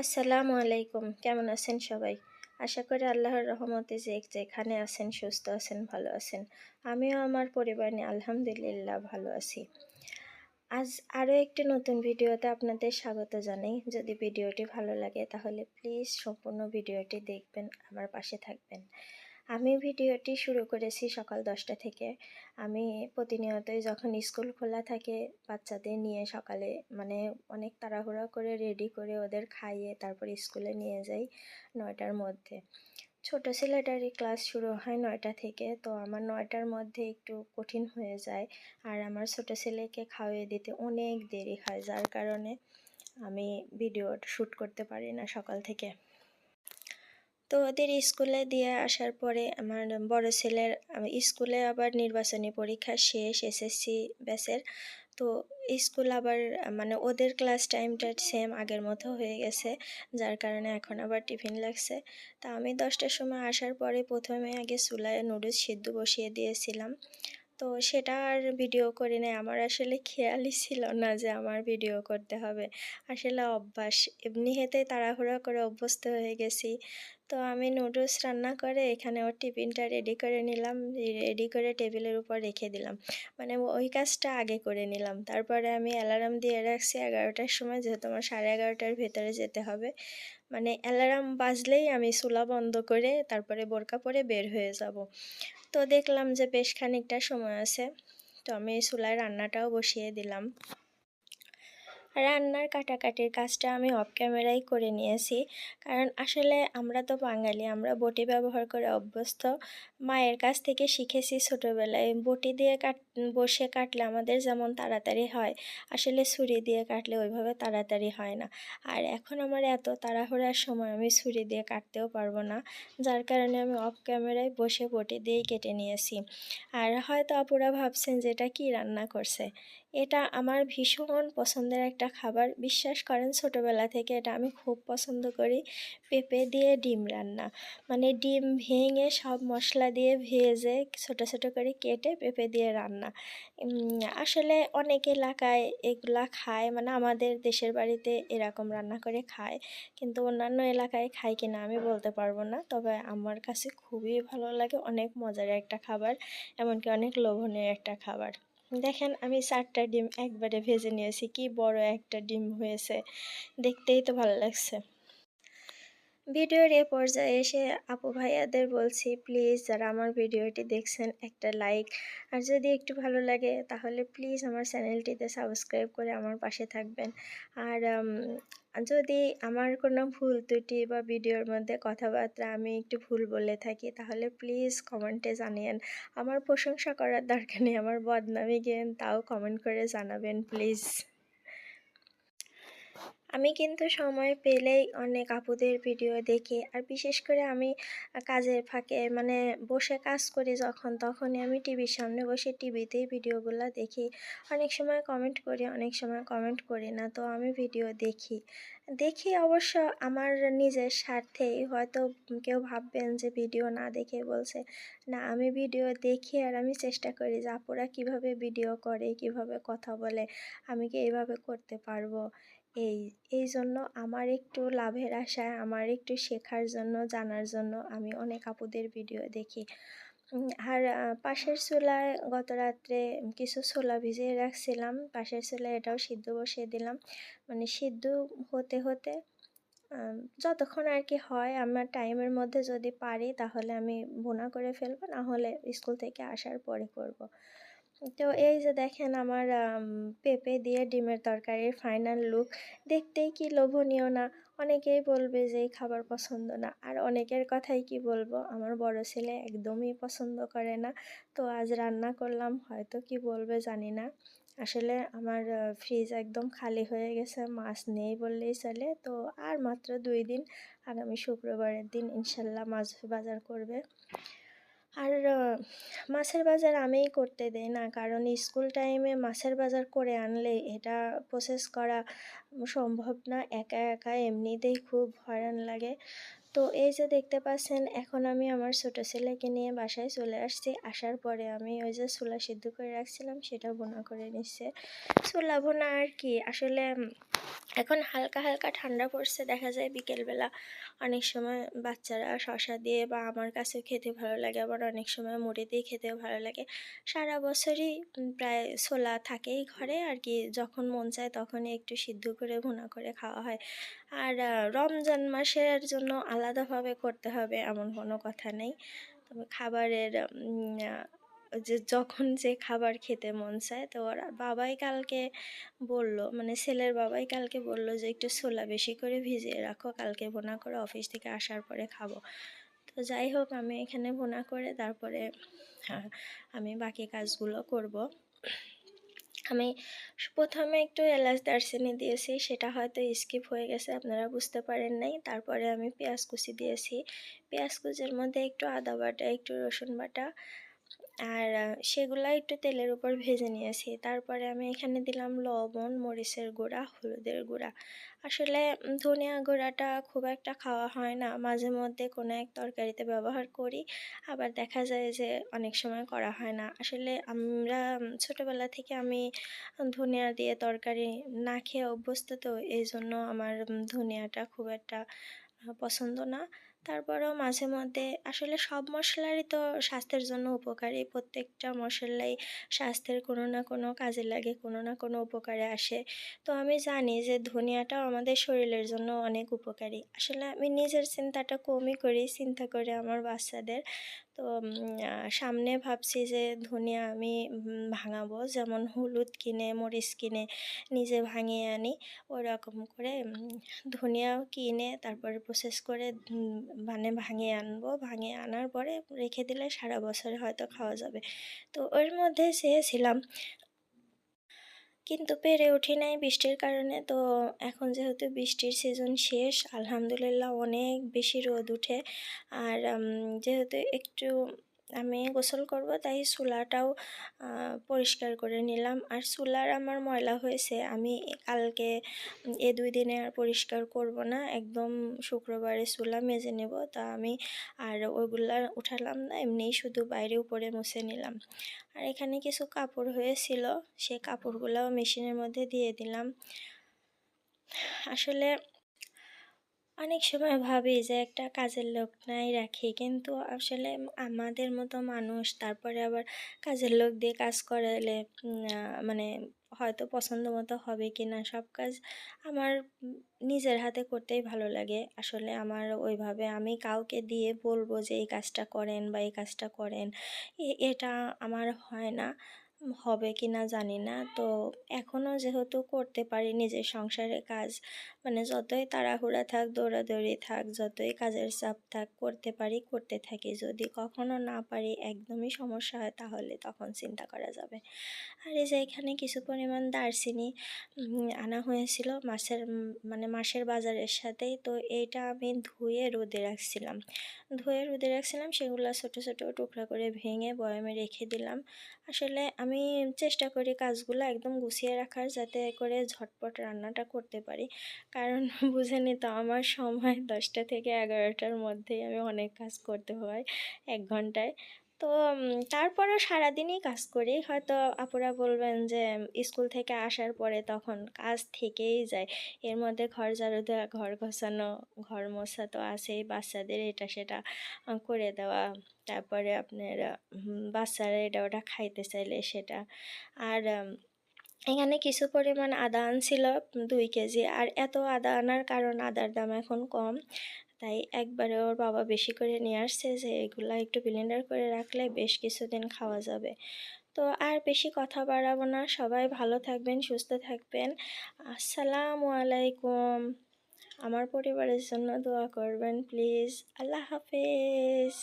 আসসালামু আলাইকুম। কেমন আছেন সবাই? আশা করি আল্লাহর রহমতে যে যেখানে আছেন, সুস্থ আছেন, ভালো আছেন, আমিও আমার পরিবার নিয়ে আলহামদুলিল্লাহ ভালো আছি। আজ আরও একটি নতুন ভিডিওতে আপনাদের স্বাগত জানাই। যদি ভিডিওটি ভালো লাগে তাহলে প্লিজ সম্পূর্ণ ভিডিওটি দেখবেন, আমার পাশে থাকবেন। আমি ভিডিওটি শুরু করেছি সকাল দশটা থেকে। আমি প্রতিনিয়তই যখন স্কুল খোলা থাকে বাচ্চাদের নিয়ে সকালে মানে অনেক তাড়াহুড়া করে রেডি করে ওদের খাইয়ে তারপর স্কুলে নিয়ে যাই নয়টার মধ্যে। ছোট ছেলেটারই ক্লাস শুরু হয় নয়টা থেকে, তো আমার নয়টার মধ্যে একটু কঠিন হয়ে যায় আর আমার ছোট ছেলেকে খাওয়িয়ে দিতে অনেক দেরি হয়, যার কারণে আমি ভিডিও শ্যুট করতে পারি না সকাল থেকে। তো ওদের স্কুলে দিয়ে আসার পরে আমার বড় ছেলের স্কুলে আবার নির্বাচনী পরীক্ষা শেষ, এসএসসি ব্যাচের। তো স্কুল আবার মানে ওদের ক্লাস টাইমটা সেম আগের মতো হয়ে গেছে, যার কারণে এখন আবার টিফিন লাগছে। তা আমি দশটার সময় আসার পরে প্রথমে আগে চুলায় নুডলস সিদ্ধ বসিয়ে দিয়েছিলাম। তো সেটা আর ভিডিও করি নাই। আমার আসলে খেয়ালই ছিল না যে আমার ভিডিও করতে হবে। আসলে অভ্যাস। এমনি হেতে তাড়াহুড়া করে অভ্যস্ত হয়ে গেছি। তো আমি নুডলস রান্না করে এখানে ওর টিফিনটা রেডি করে নিলাম। রেডি করে টেবিলের উপর রেখে দিলাম। মানে ওই কাজটা আগে করে নিলাম। তারপরে আমি অ্যালার্ম দিয়ে রাখছি এগারোটার সময় যেহেতু আমার সাড়ে এগারোটার ভেতরে যেতে হবে। মানে অ্যালার্ম বাজলেই আমি চুলা বন্ধ করে তারপরে বোরকা পরে বের হয়ে যাব। তো দেখলাম যে বেশ খানিকটা সময় আছে। তো আমি চুলায় রান্নাটাও বসিয়ে দিলাম। রান্নার কাটাকাটির কাজটা আমি অফ ক্যামেরাই করে নিয়েছি। কারণ আসলে আমরা তো বাঙালি, আমরা বটি ব্যবহার করে অভ্যস্ত। মায়ের কাছ থেকে শিখেছি ছোটোবেলায়, বটি দিয়ে কাট, বসে কাটলে আমাদের যেমন তাড়াতাড়ি হয়, আসলে ছুরি দিয়ে কাটলে ওইভাবে তাড়াতাড়ি হয় না। আর এখন আমার এত তাড়াহুড়ার সময় আমি ছুরি দিয়ে কাটতেও পারব না, যার কারণে আমি অফ ক্যামেরায় বসে বটি দিয়েই কেটে নিয়েছি। আর হয়তো আপুরা ভাবছেন যে এটা কী রান্না করছে? এটা আমার ভীষণ পছন্দের একটা খাবার। বিশ্বাস করেন ছোটোবেলা থেকে এটা আমি খুব পছন্দ করি। পেঁপে দিয়ে ডিম রান্না। মানে ডিম ভেঙে সব মশলা দিয়ে ভেজে ছোট ছোট করে কেটে পেঁপে দিয়ে রান্না। আসলে অনেক এলাকায় এগুলা খায়। মানে আমাদের দেশের বাড়িতে এরকম রান্না করে খায়। কিন্তু অন্যান্য এলাকায় খায় কিনা আমি বলতে পারব না। তবে আমার কাছে খুবই ভালো লাগে। অনেক মজার একটা খাবার। এমনকি অনেক লোভনীয় একটা খাবার। দেখেন, আমি চারটা ডিম একবারে ভেজে নিয়েছি, কি বড় একটা ডিম হয়েছে। দেখতেই তো ভালো লাগছে। ভিডিওর এ পর্যায়ে এসে আপু ভাইয়াদের বলছি, প্লিজ যারা আমার ভিডিওটি দেখছেন, একটা লাইক। আর যদি একটু ভালো লাগে, তাহলে প্লিজ আমার চ্যানেলটিতে সাবস্ক্রাইব করে আমার পাশে থাকবেন। আর যদি আমার কোনো ভুল ত্রুটি বা ভিডিওর মধ্যে কথাবার্তা আমি একটু ভুল বলে থাকি, তাহলে প্লিজ কমেন্টে জানিয়েন। আমার প্রশংসা করার দরকার নেই, আমার বদনামি গেন তাও কমেন্ট করে জানাবেন, প্লিজ। আমি কিন্তু সময় পেলেই অনেক আপুদের ভিডিও দেখি। আর বিশেষ করে আমি কাজের ফাঁকে মানে বসে কাজ করি যখন, তখনই আমি টিভির সামনে বসে টিভিতেই ভিডিওগুলো দেখি। অনেক সময় কমেন্ট করি, অনেক সময় কমেন্ট করি না, তো আমি ভিডিও দেখি। দেখি অবশ্য আমার নিজের স্বার্থেই। হয়তো কেউ ভাববেন যে ভিডিও না দেখে বলছে, না, আমি ভিডিও দেখি আর আমি চেষ্টা করি যে আপুরা কীভাবে ভিডিও করে, কীভাবে কথা বলে, আমি কি এইভাবে করতে পারব? এই এই জন্য আমার একটু লাভের আশায়, আমার একটু শেখার জন্য, জানার জন্য আমি অনেক আপুদের ভিডিও দেখি। আর পাশের চুলায় গত রাত্রে কিছু ছোলা ভিজিয়ে রাখছিলাম। পাশের চুলায় এটাও সিদ্ধ বসিয়ে দিলাম। মানে সিদ্ধ হতে হতে যতক্ষণ আর কি হয়, আমার টাইমের মধ্যে যদি পারি, তাহলে আমি বোনা করে ফেলব, না হলে স্কুল থেকে আসার পরে করব। তো এই যে দেখেন আমার পেঁপে দিয়ে ডিমের তরকারির ফাইনাল লুক দেখতেই কি লোভনীয় না? অনেকেই বলবে যে এই খাবার পছন্দ না। আর অনেকের কথাই কি বলব? আমার বড় ছেলে একদমই পছন্দ করে না। তো আজ রান্না করলাম, হয়তো কি বলবে জানি না। আসলে আমার ফ্রিজ একদম খালি হয়ে গেছে, মাছ নেই বললেই চলে। তো আর মাত্র দুই দিন, আগামী শুক্রবারের দিন ইনশাল্লাহ মাছ বাজার করবে। আর মাছের বাজার আমিই করতে দেই না। কারণ স্কুল টাইমে মাছের বাজার করে আনলে এটা প্রসেস করা সম্ভব না। একা একা এমনিতেই খুব হয়রান লাগে। তো এই যে দেখতে পাচ্ছেন, এখন আমি আমার ছোট ছেলেকে নিয়ে বাসায় চলে আসছি। আসার পরে আমি ওই যে ছোলা সিদ্ধ করে রাখছিলাম, সেটা বোনা করে নিচ্ছে। ছোলা বোনা আর কি, আসলে এখন হালকা হালকা ঠান্ডা পড়ছে, দেখা যায় বিকেলবেলা অনেক সময় বাচ্চারা শশা দিয়ে বা আমার কাছে খেতে ভালো লাগে, আবার অনেক সময় মুড়ি দিয়ে খেতেও ভালো লাগে। সারা বছরই প্রায় ছোলা থাকেই ঘরে, আর কি, যখন মন চায় তখনই একটু সিদ্ধ করে ভুনা করে খাওয়া হয়। আর রমজান মাসের জন্য আলাদাভাবে করতে হবে এমন কোনো কথা নেই। তবে খাবারের যে যখন যে খাবার খেতে মন চায়, তো ওরা বাবাই কালকে বলল মানে ছেলের বাবাই কালকে বলল যে, একটু ছোলা বেশি করে ভিজিয়ে রাখো, কালকে বোনা করে অফিস থেকে আসার পরে খাব। তো যাই হোক, আমি এখানে বোনা করে তারপরে আমি বাকি কাজগুলো করব। আমি প্রথমে একটু এলাচ দারচিনি দিয়েছি, সেটা হয়তো স্কিপ হয়ে গেছে, আপনারা বুঝতে পারেন নাই। তারপরে আমি পেঁয়াজ কুচি দিয়েছি। পেঁয়াজ কুচির মধ্যে একটু আদা বাটা, একটু রসুন বাটা আর সেগুলো একটু তেলের উপর ভেজে নিয়েছি। তারপরে আমি এখানে দিলাম লবণ, মরিচের গুঁড়া, হলুদের গুঁড়া। আসলে ধনিয়া গুঁড়াটা খুব একটা খাওয়া হয় না। মাঝে মধ্যে কোনো এক তরকারিতে ব্যবহার করি। আবার দেখা যায় যে অনেক সময় করা হয় না। আসলে আমরা ছোটোবেলা থেকে আমি ধনিয়া দিয়ে তরকারি না খেয়ে অভ্যস্ত, তো এই জন্য আমার ধনিয়াটা খুব একটা পছন্দ না। তারপরেও মাঝে মধ্যে আসলে সব মশলারই তো স্বাস্থ্যের জন্য উপকারী। প্রত্যেকটা মশলাই স্বাস্থ্যের কোনো না কোনো কাজে লাগে, কোনো না কোনো উপকারে আসে। তো আমি জানি যে ধনিয়াটাও আমাদের শরীরের জন্য অনেক উপকারী। আসলে আমি নিজের চিন্তাটা কমই করি, চিন্তা করে আমার বাচ্চাদের। তো সামনে ভাবছি যে ধনিয়া আমি ভাঙাবো। যেমন হলুদ কিনে, মরিচ কিনে নিজে ভাঙিয়ে আনি ওরকম করে ধনিয়াও কিনে তারপরে প্রসেস করে মানে ভাঙিয়ে আনব। ভাঙিয়ে আনার পরে রেখে দিলে সারা বছরে হয়তো খাওয়া যাবে। তো ওর মধ্যে চেয়েছিলাম কিন্তু পেরে উঠি নাই বৃষ্টির কারণে। তো এখন যেহেতু বৃষ্টির সিজন শেষ, আলহামদুলিল্লাহ অনেক বেশি রোদ উঠে। আর যেহেতু একটু আমি গোসল করব, তাই চুলাটাও পরিষ্কার করে নিলাম। আর চুলার আমার ময়লা হয়েছে, আমি কালকে, এ দুই দিনে আর পরিষ্কার করব না। একদম শুক্রবারে চুলা মেজে নেব, তা আমি আর ওইগুলা উঠালাম না, এমনিই শুধু বাইরে উপরে মুছে নিলাম। আর এখানে কিছু কাপড় হয়েছিল, সে কাপড়গুলোও মেশিনের মধ্যে দিয়ে দিলাম। আসলে অনেক সময় ভাবি যে একটা কাজের লোক নাই রাখি। কিন্তু আসলে আমাদের মতো মানুষ তারপরে আবার কাজের লোক দিয়ে কাজ করালে মানে হয়তো পছন্দ মতো হবে কি না সব কাজ আমার নিজের হাতে করতেই ভালো লাগে। আসলে আমার ওইভাবে আমি কাউকে দিয়ে বলব যে এই কাজটা করেন বা এই কাজটা করেন এটা আমার হয় না। হবে কি না জানি না। তো এখনও যেহেতু করতে পারি নিজের সংসারে কাজ মানে যতই তাড়াহুড়া থাক, দৌড়াদৌড়ি থাক, যতই কাজের চাপ থাক, করতে পারি, করতে থাকি। যদি কখনো না পারি, একদমই সমস্যা হয়, তাহলে তখন চিন্তা করা যাবে। আর এই যে এখানে কিছু পরিমাণ দারচিনি আনা হয়েছিল মাছের মানে মাসের বাজারের সাথেই। তো এইটা আমি ধুয়ে রোদে রাখছিলাম। ধুয়ে রোদে রাখছিলাম, সেগুলো ছোট ছোট টুকরা করে ভেঙে বয়ামে রেখে দিলাম। আসলে আমি চেষ্টা করি কাজগুলো একদম গুছিয়ে রাখার যাতে করে ঝটপট রান্নাটা করতে পারি। কারণ বুঝে তো আমার সময় দশটা থেকে এগারোটার মধ্যেই আমি অনেক কাজ করতে হয় এক ঘন্টায়। তো তারপরেও সারাদিনই কাজ করি। হয়তো আপুরা বলবেন যে, স্কুল থেকে আসার পরে তখন কাজ থেকেই যায়। এর মধ্যে ঘর ঝাড়ু দেওয়া, ঘর ঘষানো ঘর মোছা তো আছেই, বাচ্চাদের এটা সেটা করে দেওয়া। তারপরে আপনার বাচ্চারা এটা ওটা খাইতে চাইলে সেটা। আর এখানে কিছু পরিমাণ আদা আনছিল দুই কেজি। আর এত আদা আনার কারণ আদার দাম এখন কম। তাই একবারে ওর বাবা বেশি করে নিয়ে আসছে যে এগুলো একটু ব্লেন্ডার করে রাখলে বেশ কিছুদিন খাওয়া যাবে। তো আর বেশি কথা বাড়াবো না, সবাই ভালো থাকবেন, সুস্থ থাকবেন। আসসালামু আলাইকুম। আমার পরিবারের জন্য দোয়া করবেন প্লিজ আল্লাহ হাফেজ।